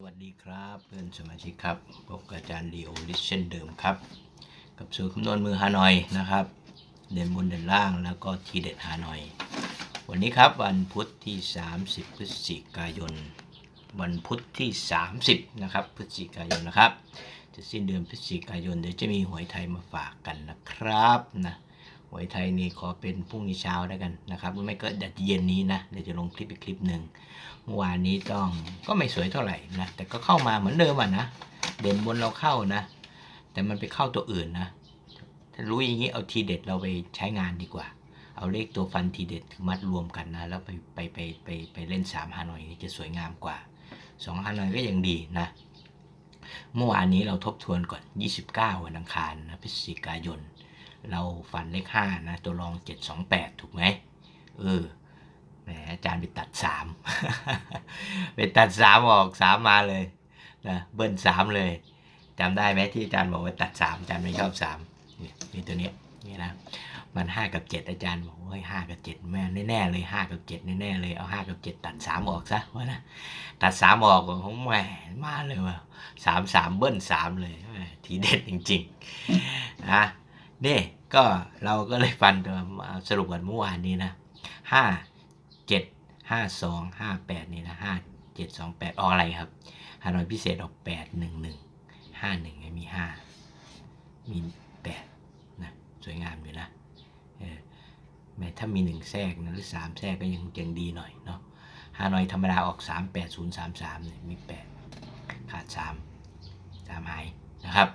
สวัสดีครับเพื่อนสมาชิกครับพบกับอาจารย์ลีโอลิสเช่นเดิมครับ กับสูตรคำนวณมือฮานอยนะครับ เด่นบนเด่นล่างแล้วก็ทีเด็ดฮานอย วันนี้ครับวันพุธที่ 30 พฤศจิกายน วันพุธที่ 30 นะครับพฤศจิกายนนะครับ จะสิ้นเดือนพฤศจิกายนเดี๋ยวจะมีหวยไทยมาฝากกันนะครับนะ หวยไทยนี่ขอเป็นพรุ่งนี้เช้าแล้วกันนะครับไม่ก็ดัดเย็นนี้นะเดี๋ยวจะลงคลิปอีกคลิปหนึ่งเมื่อวานนี้ต้องก็ไม่สวยเท่าไหร่นะแต่ก็เข้ามาเหมือนเดิมอะนะเด่นบนเราเข้านะ แต่มันไปเข้าตัวอื่นนะถ้ารู้อย่างนี้เอาทีเด็ดเราไปใช้งานดีกว่า เอาเลขตัวฟันทีเด็ดมัดรวมกันนะแล้วไปไปไปไปไปเล่น3ฮานอยนี่จะสวยงามกว่า2ฮานอยก็ยังดีนะเมื่อวานนี้เราทบทวนก่อน 29 วันอังคารนะพฤศจิกายน เราฟันเลข5นะ ตัวรอง728ถูกไหมเออแหมอาจารย์ไปตัดสามไปตัดสามออกสามมาเลยนะเบิ้ลสามเลยจำได้ไหมที่อาจารย์บอกว่าตัดสามอาจารย์ไม่ชอบสามนี่ตัวเนี้ยนี่นะมันห้ากับเจ็ดอาจารย์บอกว่าห้ากับเจ็ดแม่แน่ๆเลยห้ากับเจ็ดแน่ๆเลยเอาห้ากับเจ็ดตัดสามออกซะวะนะตัดสามออกของแหมมาเลยว่ะสามสามเบิ้ลสามเลยทีเด็ดจริงๆนะ นี่ก็เราก็เลยฟันสรุปกันเมื่อวานนี้นะห้าเจ็ดห้าสองห้าแปดนี่นะห้าเจ็ดสองแปดออกอะไรครับฮานอยพิเศษออกแปดหนึ่งหนึ่งห้าหนึ่งมีห้ามีแปดนะสวยงามอยู่นะเออแม้ถ้ามีหนึ่งแทรกนะหรือสามแทรกก็ยังยังดีหน่อยเนาะฮานอยธรรมดาออกสามแปดศูนย์สามสามเนี่ยมีแปดขาดสามสามหายนะครับ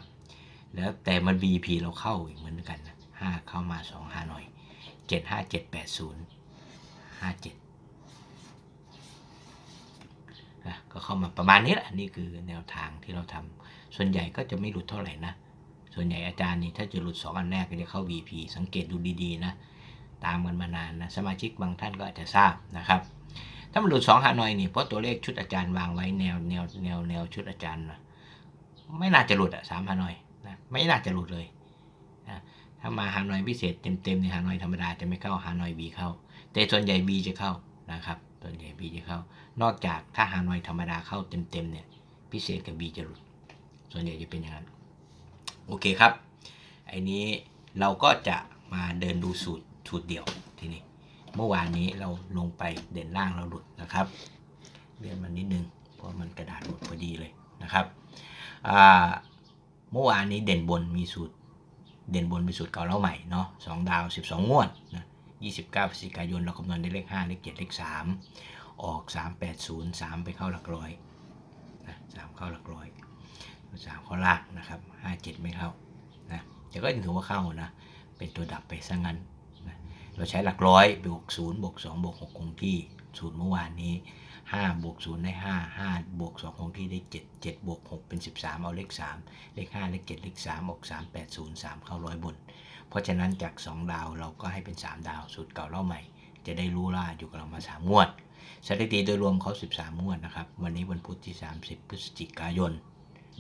แต่มัน VP เราเข้าอีกเหมือนกันนะห้าเข้ามาสองฮานอยเจ็ดห้าเจ็ดแปดศูนย์ห้าเจ็ดนะก็เข้ามาประมาณนี้แหละนี่คือแนวทางที่เราทำส่วนใหญ่ก็จะไม่หลุดเท่าไหร่นะ ส่วนใหญ่อาจารย์นี่ถ้าจะหลุด 2 อันแรกก็จะเข้า VP สังเกตดูดีๆนะ ตามกันมานานนะ สมาชิกบางท่านก็อาจจะทราบนะครับ ถ้ามันหลุด2ฮานอยนี่เพราะตัวเลขชุดอาจารย์วางไว้แนวแนวแนวแนวชุดอาจารย์นะไม่น่าจะหลุดอะสามฮานอย นะไม่น่าจะหลุดเลยนะถ้ามาฮานอยพิเศษเต็มๆในฮานอยธรรมดาจะไม่เข้าฮานอย B เข้า แต่ส่วนใหญ่ B จะเข้านะครับส่วนใหญ่ B จะเข้า นอกจากถ้าฮานอยธรรมดาเข้าเต็มๆเนี่ยพิเศษกับ B จะหลุด ส่วนใหญ่จะเป็นอย่างนั้น โอเคครับ ไอ้นี้เราก็จะมาเดินดูสูตรสูตรเดียวทีนี้ เมื่อวานนี้เราลงไปเด่นล่างเราหลุดนะครับเลื่อนมันนิดนึงเพราะมันกระดาษหมดพอดีเลยนะครับอ่า เมื่อวานนี้เด่นบนมีสูตร เด่นบนเป็นสูตรเก่าเล่าใหม่เนาะสองดาว 12 งวดนะ29พฤศจิกายนเราคำนวณได้เลข 5 เลข 7 เลข 3 ออก 380 3 ไปเข้าหลักร้อยนะ3เข้าหลักร้อย 3 เข้าล่างนะครับ 57 ไม่เข้านะแต่ก็ถือว่าเข้านะ เป็นตัวดับไปซะงั้นนะเราใช้หลักร้อยบวก0บวก2บวก6คงที่สูตรเมื่อวานนี้ 5บวก0ได้5 5บวก2คงที่ได้ 7 7บวก6เป็น 13 เอาเลข 3 เลข 5 เลข 7 เลข 3 ออก 3 8 0 3 เข้าร้อยบน เพราะฉะนั้นจาก 2 ดาวเราก็ให้เป็น 3 ดาวสูตรเก่าเล่าใหม่ จะได้รู้ว่าอยู่กับเรามา 3 งวดสถิติโดยรวมเขา 13 งวดนะครับ วันนี้วันพุธที่ 30 พฤศจิกายน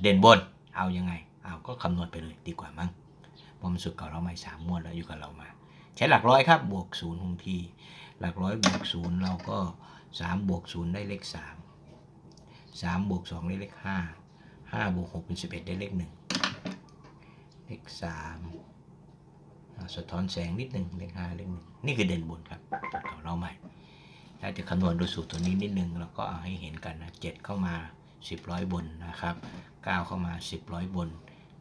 เด่นบน เอายังไง เอาก็คำนวณไปเลยดีกว่ามั้งเพรามสูตรเก่าเราใหม่3งวดแล้วอยู่กับเรามา ใช้หลักร้อยครับ บวก0คงที่ หลักร้อยบวก0เราก็ 3บวก0ได้เลข 3 3บวก2ได้เลข 5 5บวก6เป็น 11 ได้เลข 1 เลข 3 สะท้อนแสงนิดหนึ่งเลขห้าเลขหนึ่งนี่คือเด่นบนครับเก่าเราใหม่ ถ้าจะคำนวณดยสูตรตัวนี้นิดนึงเราก็เอาให้เห็นกันนะเจ็ดเข้ามาสิบร้อยบนนะครับเก้าเข้ามาสิบร้อยบน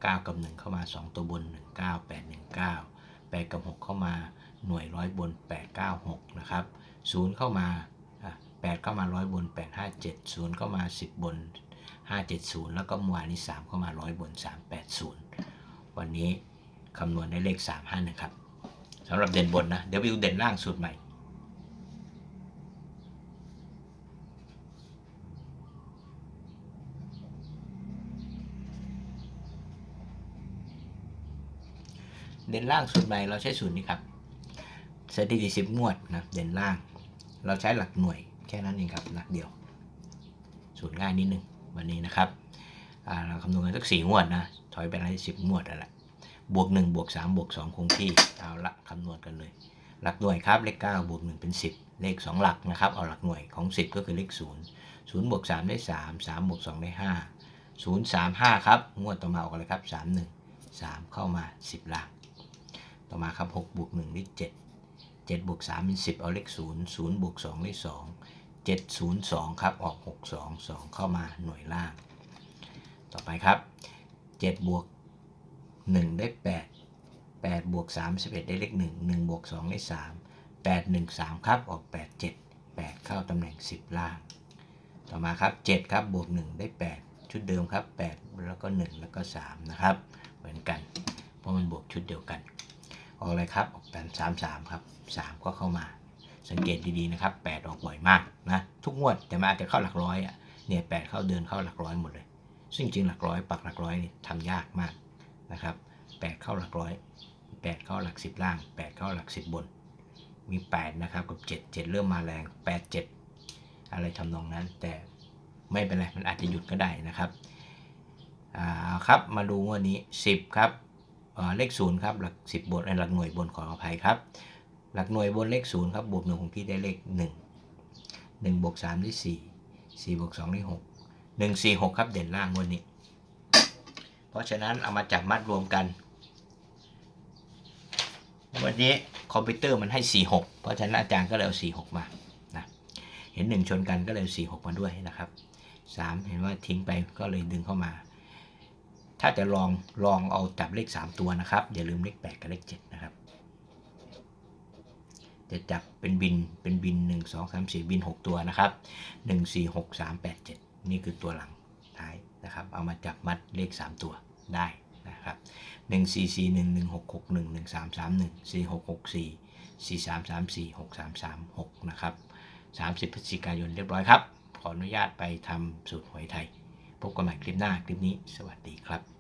เก้ากับหนึ่งเข้ามาสองตัวบนหนึ่งเก้าแปดหนึ่งเก้าแปดกับหกเข้ามาหน่วยร้อยบนแปดเก้าหกนะครับศูนย์เข้ามา อะแปดเข้ามาร้อยบนแปดห้าเจ็ดศูนย์เข้ามาสิบบนห้าเจ็ดศูนย์แล้วก็เมื่อวานนี้สามเข้ามาร้อยบนสามแปดศูนย์วันนี้คำนวณได้เลข 3 5นะครับสำหรับเด่นบนนะ เดี๋ยวไปดูเด่นล่างสูตรใหม่เด่นล่างสูตรใหม่เราใช้สูตรนี้ครับสถิติ10งวดนะเด่นล่าง เราใช้หลักหน่วย แค่นั้นเองครับหลักเดียว สูตรง่ายนิดนึงวันนี้นะครับเราคำนวณกันสักสี่งวดนะถอยไปได้สิบงวดแล้วแหละบวก1บวก3บวก2คงที่เอาละคำนวณกันเลย หลักหน่วยครับเลข9บวก1เป็น10เลข2หลักนะครับเอาหลักหน่วยของ10ก็คือเลข0ศูนย์บวกสามได้สามสามบวกสองได้ห้าศูนย์สามห้าครับงวดต่อมาออกอะไรครับสามหนึ่งสามเข้ามาสิบล่างต่อมาครับหกบวกหนึ่งได้เจ็ดเจ็ดบวกสามเป็นสิบเอาเลขศูนย์ศูนย์บวกสองได้สอง เจ็ดศูนย์สองครับ ออกหกสองสองเข้ามาหน่วยล่าง ต่อไปครับเจ็ดบวกหนึ่งได้แปดแปดบวกสามสิบเอ็ดได้เลขหนึ่งหนึ่งบวกสองได้สามแปดหนึ่งสามครับ ออกแปดเจ็ดแปดเข้าตำแหน่งสิบล่าง ต่อมาครับเจ็ดครับ บวกหนึ่งได้แปดชุดเดิมครับแปดแล้วก็หนึ่งแล้วก็สามนะครับ เหมือนกัน เพราะมันบวกชุดเดียวกัน ออกอะไรครับ ออกแปดสามสามครับสามก็เข้ามา สังเกตดีๆนะครับแปดออกบ่อยมากนะทุกงวดแต่มันอาจจะเข้าหลักร้อยอะเนี่ยแปดเข้าเดินเข้าหลักร้อยหมดเลย ซึ่งจริงหลักร้อยปักหลักร้อยนี่ทำยากมากนะครับแปดเข้าหลักร้อยแปดเข้าหลักสิบล่างแปดเข้าหลักสิบบน มีแปดนะครับกับเจ็ดเจ็ดเริ่มมาแรงแปดเจ็ดอะไรทำนองนั้น แต่ไม่เป็นไรมันอาจจะหยุดก็ได้นะครับอ่าครับมาดูงวันนี้10ครับเลขศูนย์ครับหลัก10บนหลักหน่วยบนขออภัยครับ หลักหน่วยบนเลขศูนย์ครับบวกหนึ่งของพี่ได้เลข1 1บวก3ได้4 4บวก2ได้6 1 4 6ครับเด่นล่างวันนี้ เพราะฉะนั้นเอามาจับมัดรวมกัน วันนี้คอมพิวเตอร์มันให้46เพราะฉะนั้นอาจารย์ก็เลยเอา46มานะเห็น1ชนกันก็เลยเอา46มาด้วยนะครับ3เห็นว่าทิ้งไปก็เลยดึงเข้ามา ถ้าจะลองลองเอาจับเลข3ตัวนะครับอย่าลืมเลข8กับเลข7นะครับ จะจับเป็นบินเป็นบิน 1 2 3 4 บิน 6 ตัวนะครับ 1 4 6 3 8 7 นี่คือตัวหลังท้ายนะครับ เอามาจับมัดเลข 3 ตัวได้นะครับ 1 4 4 1 1 6 6 1 1 3 3 1 4 6 6 4 4 3 3 4 6 3 3 6 นะครับ 30 พฤศจิกายนเรียบร้อยครับ ขออนุญาตไปทำสูตรหวยไทย พบกันใหม่คลิปหน้าคลิปนี้ สวัสดีครับ